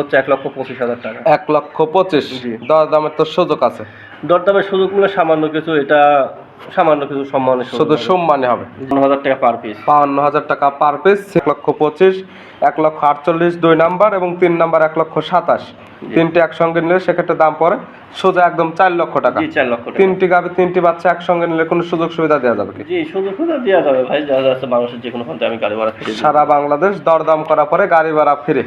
হচ্ছে এক লক্ষ পঁচিশ হাজার টাকা। এক লক্ষ পঁচিশ। দর দামের তো সুযোগ আছে। দরদামের সুযোগ মিলে সামান্য কিছু এটা সামান্য কিছু সম্মানের শুধু সম্মানে হবে। হাজার টাকা পার পিস বাউন্ন হাজার টাকা পার পিস এক লক্ষ পঁচিশ এক লক্ষ আটচল্লিশ দুই নাম্বার এবং তিন নাম্বার এক লক্ষ সাতাশ। তিনটি একসঙ্গে নিলে সেক্ষেত্রে দাম পড়ে সোজা একদম চার লক্ষ টাকা। চার লক্ষ তিনটি গাভি তিনটি বাচ্চা একসঙ্গে নিলে কোনো সুযোগ সুবিধা দেওয়া যাবে কি? জি সুযোগ সুবিধা দেওয়া যাবে। ভাই যা যা আছে মানুষের যে কোনো আমি গাড়ি ভাড়া সারা বাংলাদেশ দরদাম করার পরে গাড়ি ভাড়া ফিরে।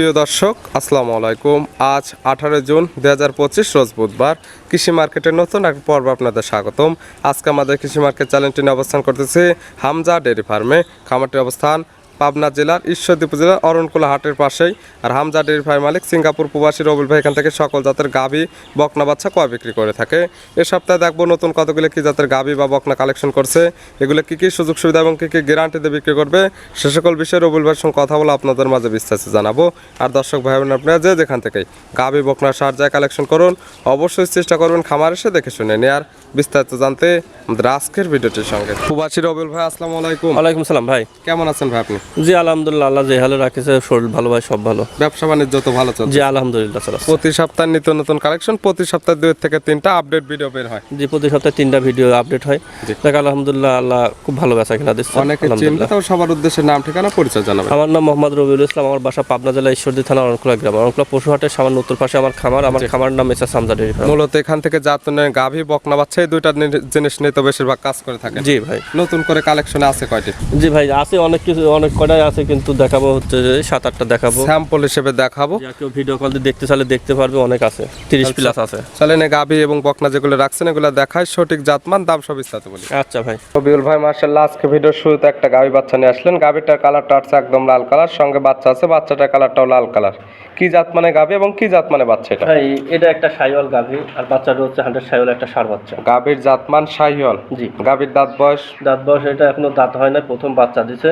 প্রিয় দর্শক, আসসালামু আলাইকুম। আজ আঠারো জুন দু হাজার পঁচিশ, রোজ বুধবার। কৃষি মার্কেটের নতুন এক পর্ব আপনাদের স্বাগতম। আজকে আমাদের কৃষি মার্কেট চ্যানেলটি অবস্থান করতেছে হামজা ডেয়ারি ফার্মে। খামারটির অবস্থান পাবনা জেলার ঈশ্বরদী জেলার অরণকুলা হাটের পাশেই। আর হামজা ডেয়ারি ফার্ম মালিক সিঙ্গাপুর প্রবাসী রবুল ভাই এখান থেকে সকল জাতের গাভী বকনা বাচ্চা কয় বিক্রি করে থাকে। এ সপ্তাহে দেখব নতুন কতগুলো কী জাতের গাভী বা বকনা কালেকশন করছে। এগুলো কী কী সুযোগ সুবিধা এবং কী কি গ্যারান্টিতে বিক্রি করবে সে সকল বিষয়ে রবুল ভাইয়ের সঙ্গে কথা বলে আপনাদের মাঝে বিস্তারিত জানাব। আর দর্শক ভাই বোন আপনারা যে যেখান থেকেই গাভী বকনা সার যায় কালেকশন করুন অবশ্যই চেষ্টা করবেন খামার এসে দেখে শুনে নেয়ার। বিস্তারিত জানতে আমাদের আজকের ভিডিওটির সঙ্গে। প্রবাসী রবুল ভাই আসসালামু আলাইকুম। ওয়ালাইকুম সালাম ভাই। কেমন আছেন ভাই আপনি? জি আলহামদুলিল্লাহ আল্লাহ যে হালে রাখেছে শরীর ভালো ভাই সব ভালো। ব্যবসা বাণিজ্য তো ভালো চলছে। জি আলহামদুলিল্লাহ স্যার প্রতি সপ্তাহে নিত্য নতুন কালেকশন প্রতি সপ্তাহে দুই থেকে তিনটা আপডেট ভিডিও বের হয়। জি প্রতি সপ্তাহে তিনটা ভিডিও আপডেট হয়। দেখ আলহামদুলিল্লাহ আল্লাহ খুব ভালো বেচা কিনা দিচ্ছে অনেকে আলহামদুলিল্লাহ। তাও সবার উদ্দেশ্যে নাম ঠিকানা পরিচয় জানাবে আমার নাম মোহাম্মদ রবিউল ইসলাম আমার বাসা পাবনা জেলা ঈশ্বরদী থানা অরণকুলা গ্রাম। অরণকুলা পশুহাটের সামান্য উত্তর পাশে আমার খামার আমার খামার নাম এসা সামজা ফার্ম। মূলত এখান থেকে জাতনের গাভী বকনা বাচ্চা এই দুইটা জিনিস নিয়ে তো বেশিরভাগ কাজ করে থাকে জি ভাই। নতুন করে কালেকশন আছে কয়টি? জি ভাই আছে অনেক কিছু অনেক কটাই আছে কিন্তু দেখাবো হচ্ছে যে সাত আটটা দেখাবো। স্যাম্পল হিসেবে দেখাবো। কেউ ভিডিও কল দিয়ে দেখতে চাইলে দেখতে পারবে অনেক আছে। তিরিশ প্লাস আছে। চলেন গাভী এবং বকনা যেগুলো রাখছেন এগুলো দেখায় সঠিক জাতমান দাম সব বিস্তারিত বলি। আচ্ছা ভাই। রবিউল ভাই মার্শাল্লাহ আজকে ভিডিও শুরুতে একটা গাবি বাচ্চা নিয়ে আসলেন। গাবিটার কালারটা আছে একদম লাল কালার সঙ্গে বাচ্চা আছে বাচ্চাটার কালারটাও লাল কালার কি জাত মানে গাভী এবং কি জাত মানে বাচ্চা এটা? ভাই এটা একটা সাইওয়াল গাভী আর বাচ্চাটা হচ্ছে হান্ড্রেড সাইওয়াল একটা সার বাচ্চা। গাভীর জাতমান শাহিওয়াল জি। গাভীর দাঁত বয়স? দাঁত বয়স এটা এখনও দাঁত হয় না প্রথম বাচ্চা দিছে।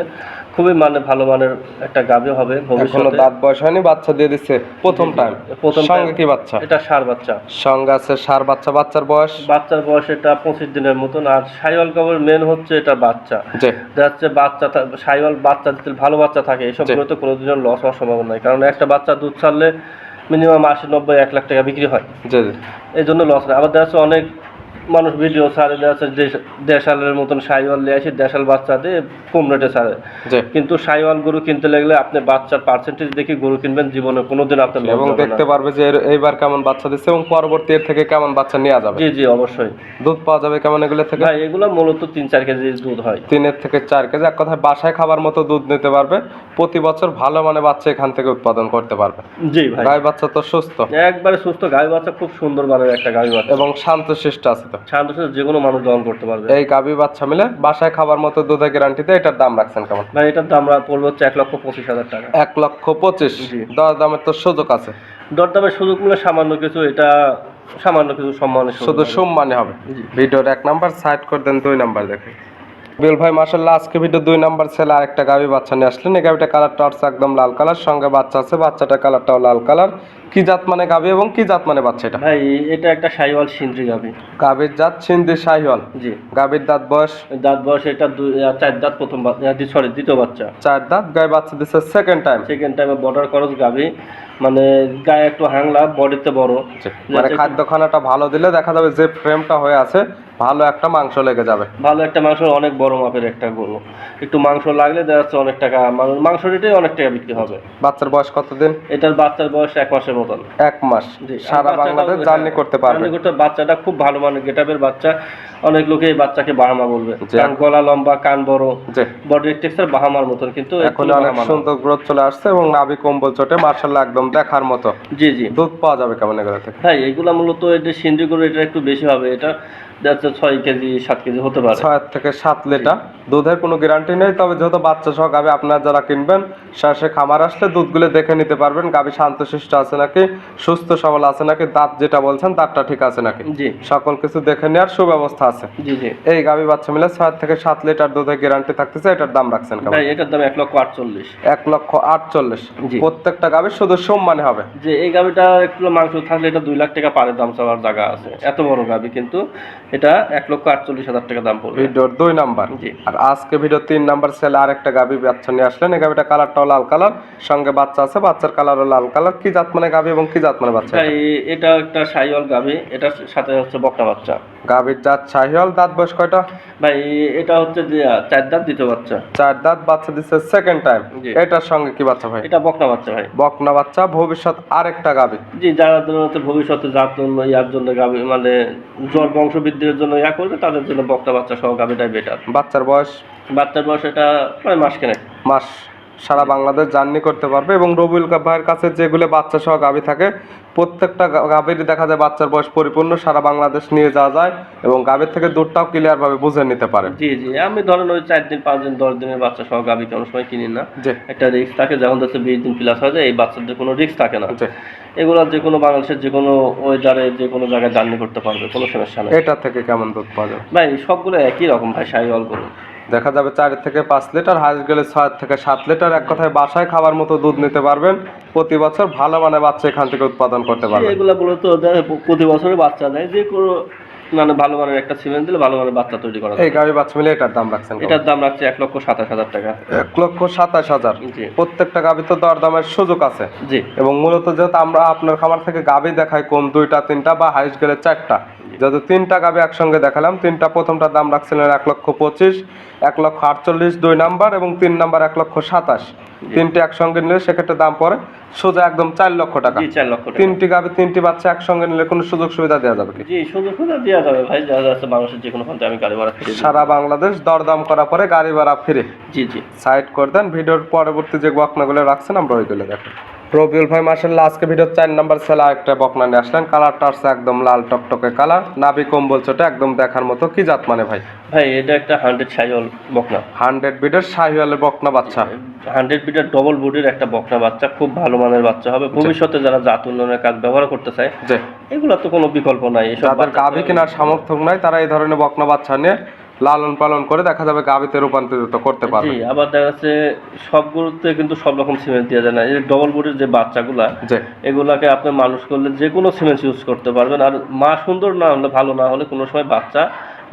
খুবই মানে ভালো মানের একটা গাভী হবে ভবিষ্যতে। দাঁত বয়স হয়নি বাচ্চা দিয়ে দিচ্ছে প্রথম টাইম প্রথম সঙ্গে কি বাচ্চা? এটা সার বাচ্চা। সঙ্গে আছে সার বাচ্চা বাচ্চার বয়স? বাচ্চার বয়স এটা পঁচিশ দিনের মতন আর সাইওয়াল গাভীর মেন হচ্ছে এটা বাচ্চা। যাচ্ছে বাচ্চা সাইওয়াল বাচ্চা দিতে ভালো বাচ্চা থাকে এসবগুলো তো কোনোদিনও লস হওয়ার সম্ভাবনা নাই কারণ একটা বাচ্চা দুধ ছাড়লে মিনিমাম আশি নব্বই এক লাখ টাকা বিক্রি হয় যে। এই জন্য লস নেই আবার দেখা যাচ্ছে অনেক মানুষ ভিডিও ছাড়ে যাচ্ছে দেশালের মতন সাইওয়াল নিয়ে আসে দেশাল বাচ্চা দিয়ে কম রেটে ছাড়ে। কিন্তু সাইওয়াল গরু কিনতে লাগলে আপনি বাচ্চার পার্সেন্টেজ দেখে গরু কিনবেন জীবনে কোনোদিন আপনার এবং দেখতে পারবে যে এইবার কেমন বাচ্চা দিচ্ছে এবং পরবর্তী এর থেকে কেমন বাচ্চা নেওয়া যাবে। জি জি অবশ্যই। দুধ পাওয়া যাবে কেমন এগুলো থেকে? ভাই এগুলো মূলত তিন চার কেজি দুধ হয়। তিনের থেকে চার কেজি। এক কথায় বাসায় খাবার মতো দুধ নিতে পারবে। প্রতি বছর ভালো মানে বাচ্চা এখান থেকে উৎপাদন করতে পারবে। জি ভাই। গাই বাচ্চা তো সুস্থ। একবারে সুস্থ গাই বাচ্চা খুব সুন্দর মানের একটা গাভী বাচ্চা। এবং শান্ত শিষ্ট আছে তো শান্ত সুস্থ যে কোনো মানুষ দহন করতে পারবে। এই গাভী বাচ্চা মিলে বাসায় খাবার মতো দুধের গ্যারান্টিতে এটার দাম রাখছেন কেমন? ভাই এটার দাম পড়বে হচ্ছে এক লক্ষ পঁচিশ হাজার টাকা। এক লক্ষ পঁচিশ? দর দামের তো সুযোগ আছে। দরদামের সুযোগ মিলে সামান্য কিছু এটা সামান্য কিছু শুধু। সম্মানে হবে। ভিডিওর এক নাম্বার সাইড করে দেন দুই নাম্বার দেখে। বিল ভাই মাসাল্লাহ আজকে ভিডিও দুই নাম্বার ছেলে আরেকটা গাভী বাচ্চা নিয়ে আসলেন। এই গাভীটা কালারটা হচ্ছে একদম লাল কালার সঙ্গে বাচ্চা আছে বাচ্চাটার কালারটাও লাল কালার কি জাত মানে গাভী এবং কি জাত মানে বাচ্চা এটা? ভাই এটা একটা সাইওয়াল সিন্ধি গাভী। গাভীর জাত সিন্ধি শাহিওয়াল জি। গাভীর দাঁত বয়স? দাঁত বয়স এটা চার দাঁত প্রথম সরি দ্বিতীয় বাচ্চা। চার দাঁত গায়ে বাচ্চা দিচ্ছে সেকেন্ড টাইম সেকেন্ড টাইমে বর্ডার খরচ গাভী। মানে গায়ে একটু হাংলা বডিতে বড়। মানে খাদ্য খানাটা ভালো দিলে দেখা যাবে যে ফ্রেমটা হয়ে আছে ভালো একটা মাংস লেগে যাবে। ভালো একটা মাংস অনেক বড় মাপের একটা গরু। একটু মাংস লাগলে দেখা যাচ্ছে অনেক টাকা মাংস রেটে অনেক টাকা বিক্রি হবে। বাচ্চার বয়স কতদিন? এটার বাচ্চার বয়স এক মাসের মতন। এক মাস। সারা বাংলাদেশ জার্নি করতে পারবে। জার্নি করতে বাচ্চাটা খুব ভালো মানে বাচ্চা। অনেক লোকে এই বাচ্চাকে বাহামা বলবে। গলা লম্বা কান বড় বডি টেক্সচার বাহামার মতন কিন্তু এখন অনেক সুন্দর গ্রোথ চলে আসছে এবং নাভি কম্বল চটে মার্শাল্লাহ একদম দেখার মতো। জি জি। দুধ পাওয়া যাবে কেমন এগুলো থেকে? হ্যাঁ এগুলা মূলত এটা সিন্ডি গরু এটা একটু বেশি হবে। এটা ছয় কেজি সাত কেজি হতে পারে। ছয় থেকে সাত লিটার। দুধের কোনো গ্যারান্টি নেই তবে যেহেতু বাচ্চা সহ গাভী আপনারা যারা কিনবেন সরাসরি খামার আসলে দুধগুলো দেখে নিতে পারবেন গাভী শান্তশিষ্ট আছে নাকি সুস্থ সবল আছে নাকি দাঁত যেটা বলছেন দাঁতটা ঠিক আছে নাকি? জি। সকল কিছু দেখে নেওয়ার সুব্যবস্থা আছে। জি জি। এই গাভী বাচ্চা মিলে ছয় থেকে সাত লিটার দুধের গ্যারান্টি থাকতেছে এটার দাম রাখছেন ভাই এটার দাম এক লক্ষ আটচল্লিশ। এক লক্ষ আটচল্লিশ। প্রত্যেকটা গাভীর শুধু সম্মানে হবে। যে এই গাভিটা একটু মাংস থাকলে এটা দুই লাখ টাকা পারের দাম চাওয়ার জায়গা আছে। এত বড় গাভি কিন্তু এটা এক লক্ষ আটচল্লিশ হাজার টাকা দাম পড়বে। দুই নাম্বার। জি। আর আজকে ভিডিও তিন নাম্বার সেলে আরেকটা গাভী বাচ্চা নিয়ে আসলেন। এই গাভীটা কালারটাও লাল কালার সঙ্গে বাচ্চা আছে বাচ্চার কালারও লাল কালার কি জাত মানে গাভী এবং কি জাত মানে বাচ্চা এটা একটা সাইওয়াল গাভি এটার সাথে হচ্ছে বকনা বাচ্চা। গাভীর জাত শাহিওয়াল দাঁত বয়স কয়টা? ভাই এটা হচ্ছে যে চার দাঁত দ্বিতীয় বাচ্চা। চার দাঁত বাচ্চা দিচ্ছে সেকেন্ড টাইম। এটার সঙ্গে কি বাচ্চা ভাই? এটা বকনা বাচ্চা ভাই। বকনা বাচ্চা ভবিষ্যৎ আরেকটা গাভী। জি যারা ভবিষ্যতে জন্য ইয়ার জন্য গাভি মানে জ্বর বংশবৃদ্ধির জন্য ইয়া করবে তাদের জন্য বকনা বাচ্চা সহ গাভিটাই বেটার বাচ্চার বয়স বাচ্চার বয়স এটা প্রায় মাস কেনেক মাস সারা বাংলাদেশ জার্নি করতে পারবে এবং রবিউল ভাইয়ের কাছে যেগুলো বাচ্চা সহ গাভী থাকে প্রত্যেকটা গা- গাভীরই দেখা যায় বাচ্চার বয়স পরিপূর্ণ সারা বাংলাদেশ নিয়ে যাওয়া যায় এবং গাভীর থেকে দুধটাও ক্লিয়ার ভাবে বুঝে নিতে পারে। জি জি আমি ধরেন ওই চার দিন পাঁচ দিন দশ দিনের বাচ্চা সহ গাভি কোনো সময় কিনি না। জি। একটা রিস্ক থাকে যখন হচ্ছে বিশ দিন প্লাস হয়ে যায় এই বাচ্চাদের কোনো রিস্ক থাকে না। এগুলো যে কোনো বাংলাদেশের যে কোনো ওয়েদারে যে কোনো জায়গায় জার্নি করতে পারবে কোনো সমস্যা নেই। এটা থেকে কেমন দুধ পাওয়া যাবে? ভাই সবগুলো একই রকম ভাই সাইওয়াল করুন দেখা যাবে চার থেকে পাঁচ লিটার হাঁস গেলে ছয় থেকে সাত লিটার। এক কথায় বাসায় খাবার মতো দুধ নিতে পারবেন। প্রতি বছর ভালো মানে বাচ্চা এখান থেকে উৎপাদন করতে পারবেন। এগুলো বলে তো প্রতি বছরে বাচ্চা দেয়। যে কোনো মানে ভালো মানের একটা সিমেন্ট দিলে ভালো মানের বাচ্চা তৈরি করা যায়। এই গাভী বাচ্চা মিলে এটার দাম রাখছেন এটার দাম রাখছে এক লক্ষ সাতাশ হাজার টাকা। এক লক্ষ সাতাশ হাজার। প্রত্যেকটা গাভী তো দর দামের সুযোগ আছে। জি। এবং মূলত যেহেতু আমরা আপনার খামার থেকে গাভী দেখাই কম দুইটা তিনটা বা হাইস গেলে চারটা যেহেতু তিনটা গাভী একসঙ্গে দেখালাম তিনটা প্রথমটার দাম রাখছিলেন এক লক্ষ পঁচিশ এক লক্ষ আটচল্লিশ দুই নাম্বার এবং তিন নাম্বার এক লক্ষ সাতাশ। তিনটে একসঙ্গে নিলে সেক্ষেত্রে দাম পড়ে সোজা একদম চার লক্ষ টাকা। চার লক্ষ তিনটি গাভী তিনটি বাচ্চা একসঙ্গে নিলে কোনো সুযোগ সুবিধা দেওয়া যাবে জি সুযোগ সুবিধা দেওয়া যাবে ভাই যা যা আছে বাংলাদেশের যে কোনো প্রান্তে আমি গাড়ি ভাড়া ফিরে সারা বাংলাদেশ দরদাম করা পরে গাড়ি ভাড়া ফিরে। জি জি। সাইড করে দেন ভিডিওর পরবর্তী যে বকনাগুলো রাখছেন আমরা ওইগুলো দেখেন। রবিউল ভাই মার্শাল্লাহ আজকে ভিডিও চার নাম্বার সেলা একটা বকনা নিয়ে আসলেন। কালারটা আসছে একদম লাল টকটকে কালার নাভি কম্বল ছোট একদম দেখার মতো। কি জাত মানে ভাই? ভাই এটা একটা হান্ড্রেড সাইওয়াল বকনা। হান্ড্রেড বিডের শাহিওয়ালের বকনা বাচ্চা। হান্ড্রেড বিটার ডবল বডির একটা বকনা বাচ্চা খুব ভালো মানের বাচ্চা হবে। ভবিষ্যতে যারা জাত উন্নয়নের কাজ ব্যবহার করতে চায় যে এগুলো তো কোনো বিকল্প নাই এসব যাদের গাভী কেনার সামর্থ্য নাই তারা এই ধরনের বকনা বাচ্চা নিয়ে লালন পালন করে দেখা যাবে গাবিতে রূপান্তরিত করতে পারবে। জি আবার দেখা যাচ্ছে সব সবগুলোতে কিন্তু সব রকম সিমেন্ট দেওয়া যায় না। এই ডবল বডির যে বাচ্চাগুলা এগুলাকে আপনি মানুষ করলে যে কোনো সিমেন্ট ইউজ করতে পারবেন। আর মা সুন্দর না হলে ভালো না হলে কোনো সময় বাচ্চা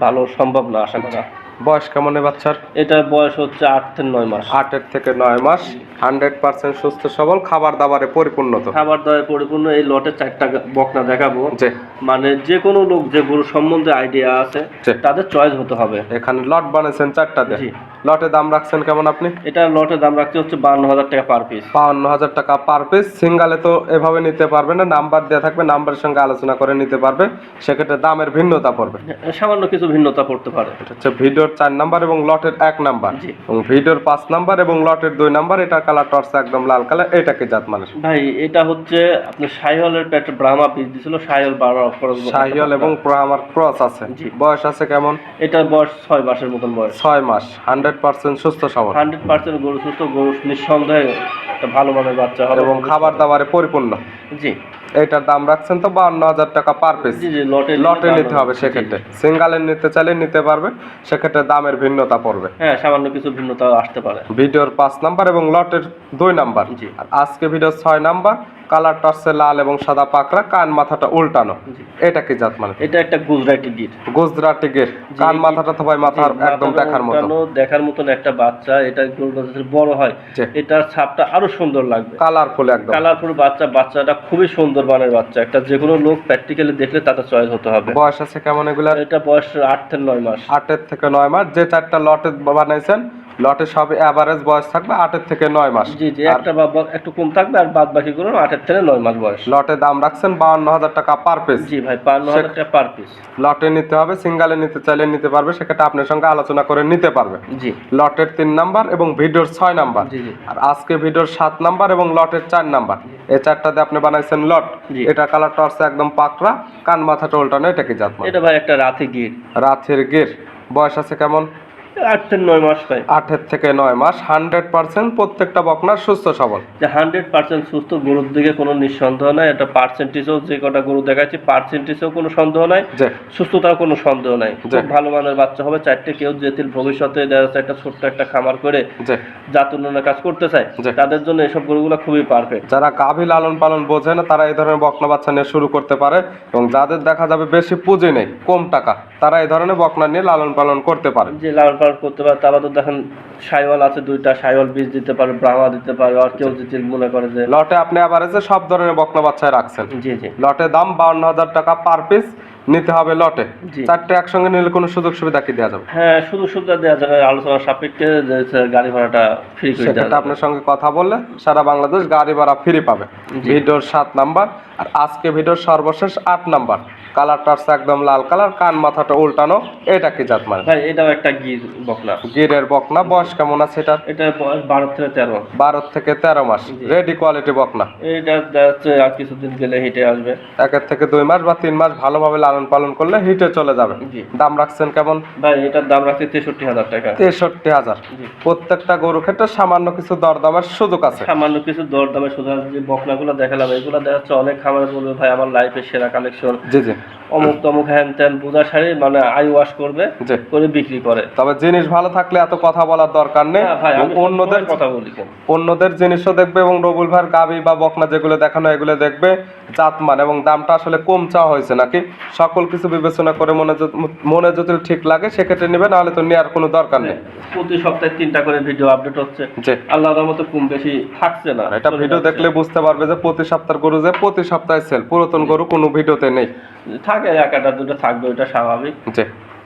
ভালো সম্ভব না আশা করা। বয়স কেমন বাচ্চার? এটার বয়স হচ্ছে আট থেকে নয় মাস। আটের থেকে নয় মাস। হান্ড্রেড পার্সেন্ট সুস্থ সবল খাবার দাবারে পরিপূর্ণত খাবার দাবারে পরিপূর্ণ এই লটে চারটা বকনা দেখাবো। যে মানে যে কোনো লোক যে গরু সম্বন্ধে আইডিয়া আছে। তাদের চয়েস হতে হবে। এখানে লট বানিয়েছেন চারটা জি। লটে দাম রাখছেন কেমন আপনি? এটা লটে দাম রাখতে হচ্ছে বান্ন হাজার টাকা পার পিস বাউন্ন হাজার টাকা পার পিস সিঙ্গালে তো এভাবে নিতে পারবে না নাম্বার দেওয়া থাকবে নাম্বারের সঙ্গে আলোচনা করে নিতে পারবে। সেক্ষেত্রে দামের ভিন্নতা পড়বে। সামান্য কিছু ভিন্নতা পড়তে পারে। এটা হচ্ছে ভিডিওর চার নাম্বার এবং লটের এক নাম্বার। এবং ভিডিওর পাঁচ নাম্বার এবং লটের দুই নাম্বার এটার কালার টর্চ একদম লাল কালার এটাকে জাত মানুষ ভাই এটা হচ্ছে আপনার সাইহলের পেটে ব্রাহ্মা বীজ দিছিল সাইহল বারো খরচ শাহিয়াল এবং আমার ক্রস আছে। বয়স আছে কেমন? এটার বয়স ছয় মাসের মতন বয়স। ছয় মাস হান্ড্রেড পার্সেন্ট সুস্থ সবল। হান্ড্রেড পার্সেন্ট গরু সুস্থ গরু নিঃসন্দেহে একটা ভালো মানের বাচ্চা হবে। এবং খাবার দাবারে পরিপূর্ণ। জি। এটার দাম রাখছেন তো বাউন্ন হাজার টাকা পার পিস লটে লটে নিতে হবে সেক্ষেত্রে। সিঙ্গালের নিতে চাইলে নিতে পারবে সেক্ষেত্রে দামের ভিন্নতা পড়বে। হ্যাঁ সামান্য কিছু ভিন্নতা আসতে পারে। ভিডিওর পাঁচ নাম্বার এবং লটের দুই নাম্বার। আজকে ভিডিওর ছয় নাম্বার কালার টর্চে লাল এবং সাদা পাকড়া কান মাথাটা উল্টানো। এটা কি জাত মানে? এটা একটা গুজরাটি গির। গুজরাটি গের। কান মাথাটা তো ভাই মাথার একদম দেখার মতো। দেখার মতন একটা বাচ্চা এটা বড় হয়। এটার ছাপটা আরও সুন্দর লাগবে। কালারফুল একদম। কালারফুল বাচ্চা বাচ্চাটা খুবই সুন্দর বানের বাচ্চা। একটা যে কোনো লোক প্র্যাকটিক্যালি দেখলে তাতে চয়েস হতে হবে। বয়স আছে কেমন এগুলা এটা বয়স আট থেকে নয় মাস। আটের থেকে নয় মাস। যে চারটা লটে বানাইছেন লটে সব অ্যাভারেজ বয়স থাকবে আটের থেকে নয় মাস। জি জি একটা একটু কম থাকবে আর বাদ বাকি গুলো আটের থেকে নয় মাস বয়স। লটে দাম রাখছেন বাউন্ন হাজার টাকা পার পিস জি ভাই বান্ন হাজার টাকা পার পিস লটে নিতে হবে সিঙ্গালে নিতে চাইলে নিতে পারবে সেক্ষেত্রে আপনার সঙ্গে আলোচনা করে নিতে পারবে। জি। লটের তিন নাম্বার এবং ভিডিওর ছয় নাম্বার। জি, জি। আর আজকে ভিডিওর সাত নাম্বার এবং লটের চার নাম্বার। এই চারটাতে আপনি বানাইছেন লট। এটা কালার হচ্ছে একদম পাকড়া কান মাথাটা উল্টানো এটা কি জাত? এটা ভাই একটা রাতে গির। রাতের গের। বয়স আছে কেমন? আট থেকে নয় মাস আটের থেকে নয় মাস হান্ড্রেড পার্সেন্ট প্রত্যেকটা বকনার সুস্থ সবল। যে হান্ড্রেড পার্সেন্ট সুস্থ গরুর দিকে কোনো নিঃসন্দেহ নাই এটা পার্সেন্টেজও যে কটা গরু দেখাচ্ছি পার্সেন্টেজেও কোনো সন্দেহ নাই যে। সুস্থতার কোনো সন্দেহ নাই। জি। খুব ভালো মানের বাচ্চা হবে চারটে কেউ যেতে ভবিষ্যতে দেখা যাচ্ছে একটা ছোট্ট একটা খামার করে যে। জাত উন্নয়নের কাজ করতে চায়। তাদের জন্য এসব গরুগুলো খুবই পারফেক্ট যারা গাভী লালন পালন বোঝে না তারা এই ধরনের বকনা বাচ্চা নিয়ে শুরু করতে পারে এবং যাদের দেখা যাবে বেশি পুঁজি নেই কম টাকা তারা এই ধরনের বকনা নিয়ে লালন পালন করতে পারে। যে লালন পালন করতে পারে তারা তো দেখেন সাইওয়াল আছে দুইটা সাইওয়াল বীজ দিতে পারে ব্রাহ্মা দিতে পারে আর কেউ যদি মনে করে যে লটে আপনি আবারেজে সব ধরনের বকনা বাচ্চায় রাখছেন। জি জি। লটে দাম বাউন্ন হাজার টাকা পার পিস নিতে হবে লটে। চারটে একসঙ্গে নিলে কোনো সুযোগ সুবিধা কি দেওয়া যাবে? হ্যাঁ শুধু সুবিধা দেওয়া যাবে। আলোচনার সাপেক্ষে গাড়ি ভাড়াটা ফ্রি করে দেওয়া যাবে। আপনার সঙ্গে কথা বললে সারা বাংলাদেশ গাড়ি ভাড়া ফ্রি পাবে। ভিডিওর সাত নাম্বার। আর আজকে ভিডিওর সর্বশেষ আট নাম্বার। কালারটা হচ্ছে একদম লাল কালার কান মাথাটা উল্টানো এটা কি জাত মানে? ভাই এটাও একটা গির বকনা। গিরের বকনা বয়স কেমন আছে এটার? এটা বয়স বারো থেকে তেরো। বারো থেকে তেরো মাস। রেডি কোয়ালিটি বকনা। এটা আর কিছুদিন গেলে হেঁটে আসবে। একের থেকে দুই মাস বা তিন মাস ভালোভাবে লালন পালন করলে হিটে চলে যাবে। দাম রাখছেন কেমন? ভাই এটার দাম রাখছি তেষট্টি হাজার টাকা। তেষট্টি হাজার। প্রত্যেকটা গরু ক্ষেত্রে সামান্য কিছু দরদামের সুযোগ আছে। সামান্য কিছু দর দামে শুধু যে বকনাগুলো দেখালাম এগুলো দেখা যাচ্ছে অনেক খামারে বলবে ভাই আমার লাইফের সেরা কালেকশন জি জি। অমুক তমুক হ্যান ত্যান বুঝা শাড়ি মানে আই ওয়াশ করবে করে বিক্রি করে। তবে জিনিস ভালো থাকলে এত কথা বলার দরকার নেই। হ্যাঁ অন্যদের কথা বলি অন্যদের জিনিসও দেখবে এবং রবুল ভাইয়ের গাবি বা বকনা যেগুলো দেখানো এগুলো দেখবে জাতমান এবং দামটা আসলে কম চাওয়া হয়েছে নাকি? সকল কিছু বিবেচনা করে মনে মনে যদি ঠিক লাগে সেক্ষেত্রে নেবে নাহলে তো নেওয়ার কোনো দরকার নেই। প্রতি সপ্তাহে তিনটা করে ভিডিও আপডেট হচ্ছে। জি। আল্লাহর মতো কম বেশি থাকছে না এটা ভিডিও দেখলে বুঝতে পারবে যে প্রতি সপ্তাহের গরু যে প্রতি সপ্তাহে সেল পুরাতন গরু কোনো ভিডিওতে নেই। থাকে এক একটা দুটো থাকবে ওইটা স্বাভাবিক।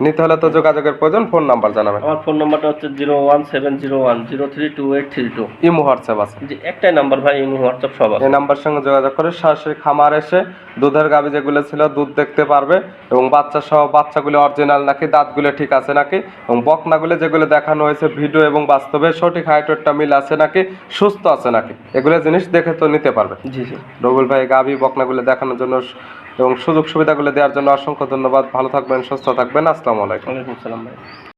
নিতে হলে তো যোগাযোগের প্রয়োজন ফোন নাম্বার জানাবেন। আমার ফোন নাম্বারটা হচ্ছে zero one seven zero one zero three two eight three two. Imo WhatsApp আছে। যে একটাই নাম্বার ভাই ইমো হোয়াটসঅ্যাপ সব আছে। এই নাম্বার সঙ্গে যোগাযোগ করে সরাসরি খামার এসে দুধের গাবি যেগুলো ছিল দুধ দেখতে পারবে এবং বাচ্চা সহ বাচ্চাগুলো অরিজিনাল নাকি দাঁতগুলো ঠিক আছে নাকি এবং বকনাগুলো যেগুলো দেখানো হয়েছে ভিডিও এবং বাস্তবে সঠিক হাইটটা মিল আছে নাকি সুস্থ আছে নাকি এগুলো জিনিস দেখে তো নিতে পারবে। জি জি। রবুল ভাই গাবি বকনাগুলো দেখানোর জন্য এবং সুযোগ সুবিধাগুলো দেওয়ার জন্য অসংখ্য ধন্যবাদ। ভালো থাকবেন সুস্থ থাকবেন। আসসালামু আলাইকুম। ভাই।